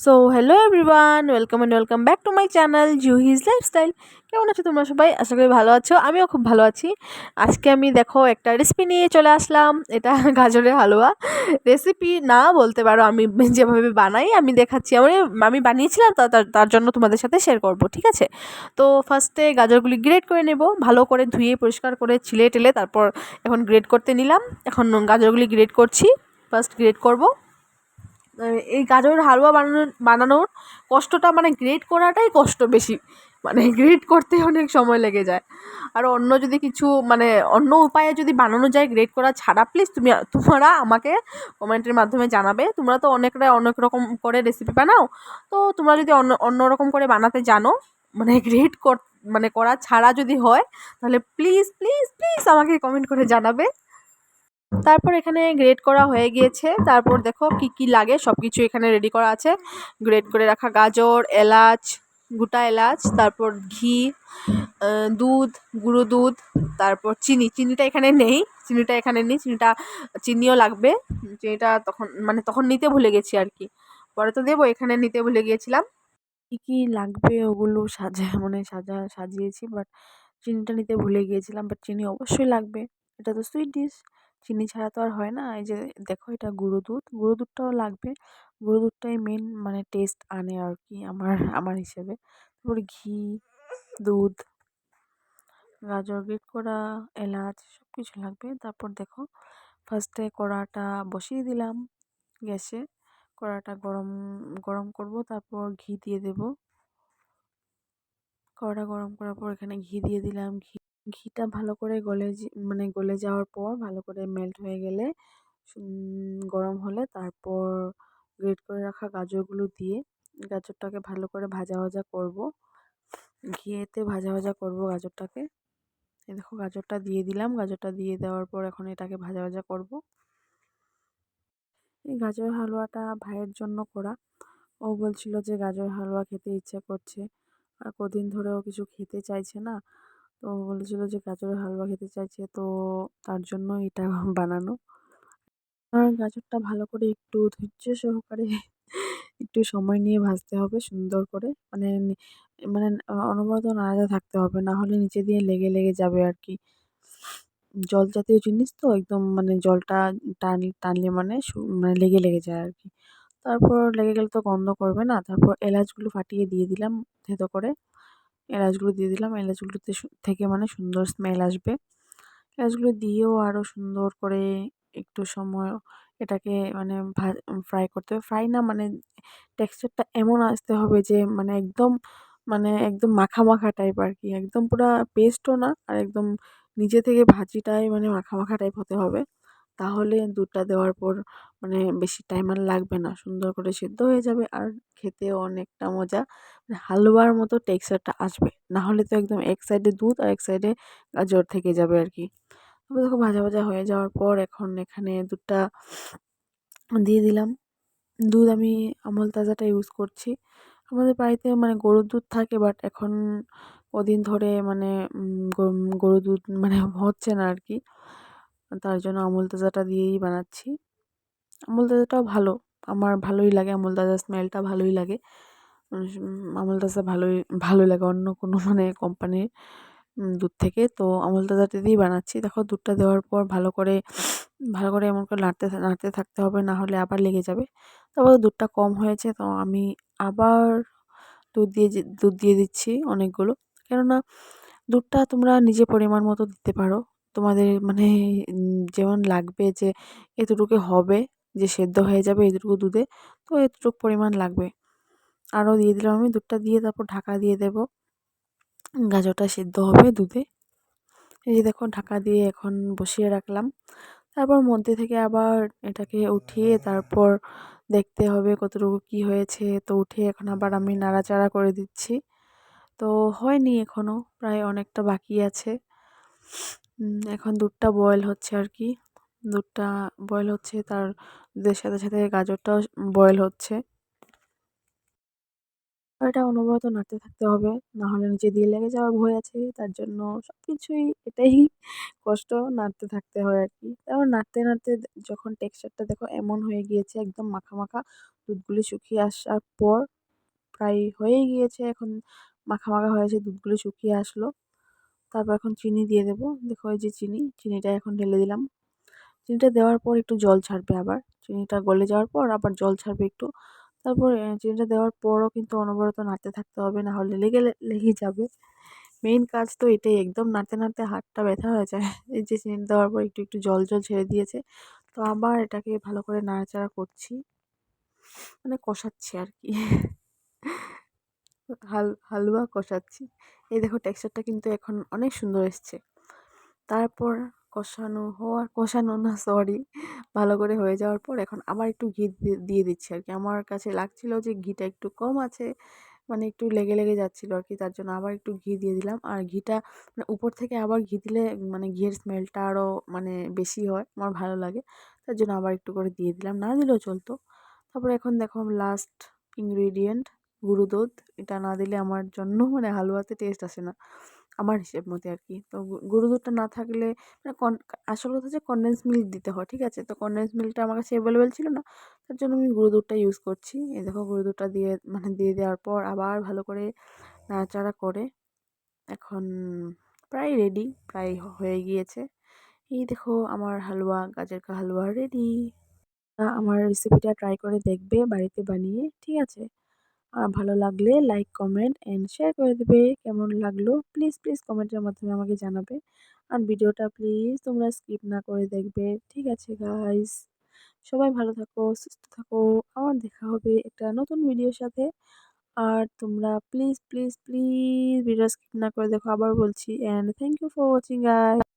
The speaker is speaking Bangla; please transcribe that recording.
So hello everyone welcome and welcome back to my channel Juhi's lifestyle কেমন আছো তোমরা সবাই? আশা করি ভালো আছো, আমিও খুব ভালো আছি। আজকে আমি দেখো একটা রেসিপি নিয়ে চলে আসলাম, এটা গাজরের হালুয়া। রেসিপি না বলতে পারো, আমি যেভাবে বানাই, আমি দেখাচ্ছি। আমি আমি বানিয়েছিলাম তার জন্য তোমাদের সাথে শেয়ার করব, ঠিক আছে? তো ফার্স্টে গাজরগুলি গ্রেড করে নেব, ভালো করে ধুয়ে, পরিষ্কার করে ছিলে টেলে তারপর এখন গ্রেড করতে নিলাম। এখন গাজরগুলি গ্রেড করছি ফার্স্ট গ্রেড করব। এই গাজরের হালুয়া বানানোর বানানোর কষ্টটা মানে গ্রেট করাটাই কষ্ট বেশি। মানে গ্রেট করতে অনেক সময় লেগে যায়। আর অন্য যদি কিছু মানে অন্য উপায়ে যদি বানানো যায় গ্রেট করা ছাড়া প্লিজ তুমি, তোমরা আমাকে কমেন্টের মাধ্যমে জানাবে। তোমরা তো অনেকটা অনেক রকম করে রেসিপি বানাও। তো তোমরা যদি অন্য অন্য রকম করে বানাতে জানো মানে গ্রেট কর মানে করা ছাড়া যদি হয়, তাহলে প্লিজ প্লিজ প্লিজ আমাকে কমেন্ট করে জানাবে। তারপর এখানে গ্রেড করা হয়ে গিয়েছে। তারপর দেখো কি কি লাগে সব কিছু এখানে রেডি করা আছে। গ্রেড করে রাখা গাজর, এলাচ, গোটা এলাচ, তারপর ঘি দুধ, গুঁড়ো দুধ, তারপর চিনি। চিনিটা এখানে নেই, চিনিটা এখানে নেই, চিনিটা, চিনিও লাগবে। চিনিটা তখন মানে তখন নিতে ভুলে গেছি আর কি। পরে তো দেবো, এখানে নিতে ভুলে গিয়েছিলাম। কী কী লাগবে ওগুলো সাজা মানে সাজা, সাজিয়েছি বাট চিনিটা নিতে ভুলে গিয়েছিলাম বাট চিনি অবশ্যই লাগবে। এটা তো সুইট ডিশ চিনি ছাড়া তো আর হয় না। এই যে দেখো এটা গুঁড়ো দুধ। গুঁড়ো দুধটাও লাগবে। গুঁড়ো দুধটাই মেন মানে টেস্ট আনে আর কি আমার আমার হিসেবে। তারপর ঘি, দুধ, গাজর, গ্রেট করা, এলাচ সব কিছু লাগবে। তারপর দেখো ফার্স্টে কড়াটা বসিয়ে দিলাম গ্যাসে। কড়াটা গরম গরম করব, তারপর ঘি দিয়ে দেব। কড়া গরম করার পর এখানে ঘি দিয়ে দিলাম। ঘি ঘিটা ভালো করে গলে মানে গলে যাওয়ার পর ভালো করে মেল্ট হয়ে গেলে গরম হলে তারপর গ্রেট করে রাখা গাজরগুলো দিয়ে গাজরটাকে ভালো করে ভাজা ভাজা করব। ঘিয়েতে ভাজা ভাজা করব গাজরটাকে। এই দেখো গাজরটা দিয়ে দিলাম, গাজরটা দিয়ে দেওয়ার পর এখন এটাকে ভাজা ভাজা করব। এই গাজর হালুয়াটা ভাইয়ের জন্য করা। ও বলছিল যে গাজর হালুয়া খেতে ইচ্ছে করছে। আর কদিন ধরেও কিছু খেতে চাইছে না। তো বলেছিল যে গাজরের হালুয়া খেতে চাইছে, তো তার জন্য এটা বানানো। আর গাজরটা ভালো করে একটু ধৈর্য সহকারে একটু সময় নিয়ে ভাজতে হবে সুন্দর করে। মানে মানে অনবরত নাড়াতে থাকতে হবে, না হলে নিচে দিয়ে লেগে লেগে যাবে আর কি। জল জাতীয় জিনিস তো, একদম মানে জলটা টান টানলে মানে মানে লেগে লেগে যায় আর কি। তারপর লেগে গেলে তো গন্ধ করবে না, তারপর এলাচগুলো ফাটিয়ে দিয়ে দিলাম থেতো করে। এলাচগুলো দিয়ে দিলাম। এলাচগুলোতে থেকে মানে সুন্দর স্মেল আসবে। এলাচগুলো দিয়েও আরও সুন্দর করে একটু সময় এটাকে মানে ফ্রাই করতে হবে। ফ্রাই না মানে টেক্সচারটা এমন আসতে হবে যে মানে একদম মানে একদম মাখা মাখা টাইপ আর কি একদম পুরো পেস্টও না, আর একদম নিজে থেকে ভাজিটাই মানে মাখা মাখা টাইপ হতে হবে। তাহলে দুধটা দেওয়ার পর মানে বেশি টাইম আর লাগবে না। সুন্দর করে সিদ্ধ হয়ে যাবে আর খেতেও অনেকটা মজা। মানে হালুয়ার মতো টেক্সচারটা আসবে। না হলে তো একদম এক সাইডে দুধ আর এক সাইডে গাজর থেকে যাবে আর কি। তারপর দেখো ভাজা ভাজা হয়ে যাওয়ার পর এখন এখানে দুধটা দিয়ে দিলাম। দুধ আমি আমল তাজাটা ইউজ করছি। আমাদের বাড়িতে মানে গরুর দুধ থাকে বাট এখন কদিন ধরে মানে গরুর দুধ মানে হচ্ছে না আর কি। তার জন্য আমুল তাজাটা দিয়েই বানাচ্ছি। আমুল তাজাটাও ভালো। আমার ভালোই লাগে আমুল তাজার স্মেলটা ভালোই লাগে। আমুল তাজা ভালোই ভালো লাগে অন্য কোনো মানে কোম্পানির দুধ থেকে। তো আমুল তাজাটা দিয়েই বানাচ্ছি। দেখো দুধটা দেওয়ার পর ভালো করে ভালো করে এমন করে নাড়তে নাড়তে থাকতে হবে, না হলে আবার লেগে যাবে। তারপর দুধটা কম হয়েছে, তো আমি আবার দুধ দিয়ে দুধ দিয়ে দিচ্ছি অনেকগুলো। কেননা দুধটা তোমরা নিজে পরিমাণ মতো দিতে পারো। তোমাদের মানে যেমন লাগবে যে এতটুকু হবে, যে সেদ্ধ হয়ে যাবে এতটুকু দুধে, তো এতটুকু পরিমাণ লাগবে। আরও দিয়ে দিলাম আমি, দুধটা দিয়ে তারপর ঢাকা দিয়ে দেব। গাজরটা সেদ্ধ হবে দুধে। এই যে দেখো, ঢাকা দিয়ে এখন বসিয়ে রাখলাম। তারপর মধ্যে থেকে আবার এটাকে উঠিয়ে তারপর দেখতে হবে কতটুকু কী হয়েছে। তো উঠে এখন আবার আমি নাড়াচাড়া করে দিচ্ছি। তো হয়নি এখনও প্রায় অনেকটা বাকি আছে। এখন দুধটা বয়েল হচ্ছে আর কি দুধটা বয়েল হচ্ছে, তার দুধের সাথে সাথে গাজরটাও বয়েল হচ্ছে। এটা অনবরত নাড়তে থাকতে হবে, নাহলে নিচে দিয়ে লেগে যাওয়ার ভয় আছে, তার জন্য সব কিছুই এটাই কষ্ট, নাড়তে থাকতে হয় আর কি তারপর নাড়তে নাড়তে যখন টেক্সচারটা দেখো এমন হয়ে গিয়েছে, একদম মাখা মাখা, দুধগুলি শুকিয়ে আসার পর প্রায় হয়েই গিয়েছে, এখন মাখা মাখা হয়েছে দুধগুলি শুকিয়ে আসলো। তারপর এখন চিনি দিয়ে দেবো। দেখো এই যে চিনি, চিনিটা এখন ঢেলে দিলাম। চিনিটা দেওয়ার পর একটু জল ছাড়বে আবার। চিনিটা গলে যাওয়ার পর আবার জল ছাড়বে একটু। তারপর চিনিটা দেওয়ার পরও কিন্তু অনবরত নাড়তে থাকতে হবে, না হলে লেগে লেগে যাবে। মেইন কাজ তো এটাই, একদম নাড়তে নাড়তে হাতটা ব্যথা হয়ে যায়। এই যে চিনি দেওয়ার পর একটু একটু জল জল ছেড়ে দিয়েছে। তো আবার এটাকে ভালো করে নাড়াচাড়া করছি। মানে কষাচ্ছি আর কি। হাল, হালুয়া কষাচ্ছি। এই দেখো টেক্সচারটা কিন্তু এখন অনেক সুন্দর এসছে। তারপর কষানো হওয়ার, কষানো না সরি ভালো করে হয়ে যাওয়ার পর এখন আবার একটু ঘি দিয়ে দিচ্ছি আর কি। আমার কাছে লাগছিল যে ঘিটা একটু কম আছে মানে একটু লেগে লেগে যাচ্ছিল আর কি, তার জন্য আবার একটু ঘি দিয়ে দিলাম। আর ঘিটা মানে উপর থেকে আবার ঘি দিলে মানে ঘিয়ের স্মেলটা আরও মানে বেশি হয়, আমার ভালো লাগে। তার জন্য আবার একটু করে দিয়ে দিলাম, না দিলেও চলতো। তারপরে এখন দেখো লাস্ট ইনগ্রিডিয়েন্ট গুঁড়ো দুধ এটা না দিলে আমার জন্য মানে হালুয়াতে টেস্ট আসে না, আমার হিসেব মতে আর কি। তো গুঁড়ো দুধটা না থাকলে মানে কন আসল কথা হচ্ছে কনডেন্স মিল্ক দিতে হয়, ঠিক আছে? তো কনডেন্স মিল্কটা আমার কাছে অ্যাভেলেবেল ছিল না, তার জন্য আমি গুঁড়ো দুধটা ইউজ করছি। এই দেখো গুঁড়ো দুধটা দিয়ে মানে দিয়ে দেওয়ার পর আবার ভালো করে নাড়াচাড়া করে এখন প্রায় রেডি প্রায় হয়ে গিয়েছে। এই দেখো আমার হালুয়া গাজর কা হালুয়া রেডি আমার রেসিপিটা ট্রাই করে দেখবে বাড়িতে বানিয়ে, ঠিক আছে? ভালো লাগলে লাইক কমেন্ট অ্যান্ড শেয়ার করে দেবে। কেমন লাগল? প্লিজ প্লিজ কমেন্টের মাধ্যমে আমাকে জানাবে। আর ভিডিওটা প্লিজ তোমরা স্কিপ না করে দেখবে। ঠিক আছে গাইস সবাই ভালো থাকো, সুস্থ থাকো। আবার দেখা হবে একটা নতুন ভিডিওর সাথে। আর তোমরা please please please video skip না করে দেখো। আবার বলছি and thank you for watching guys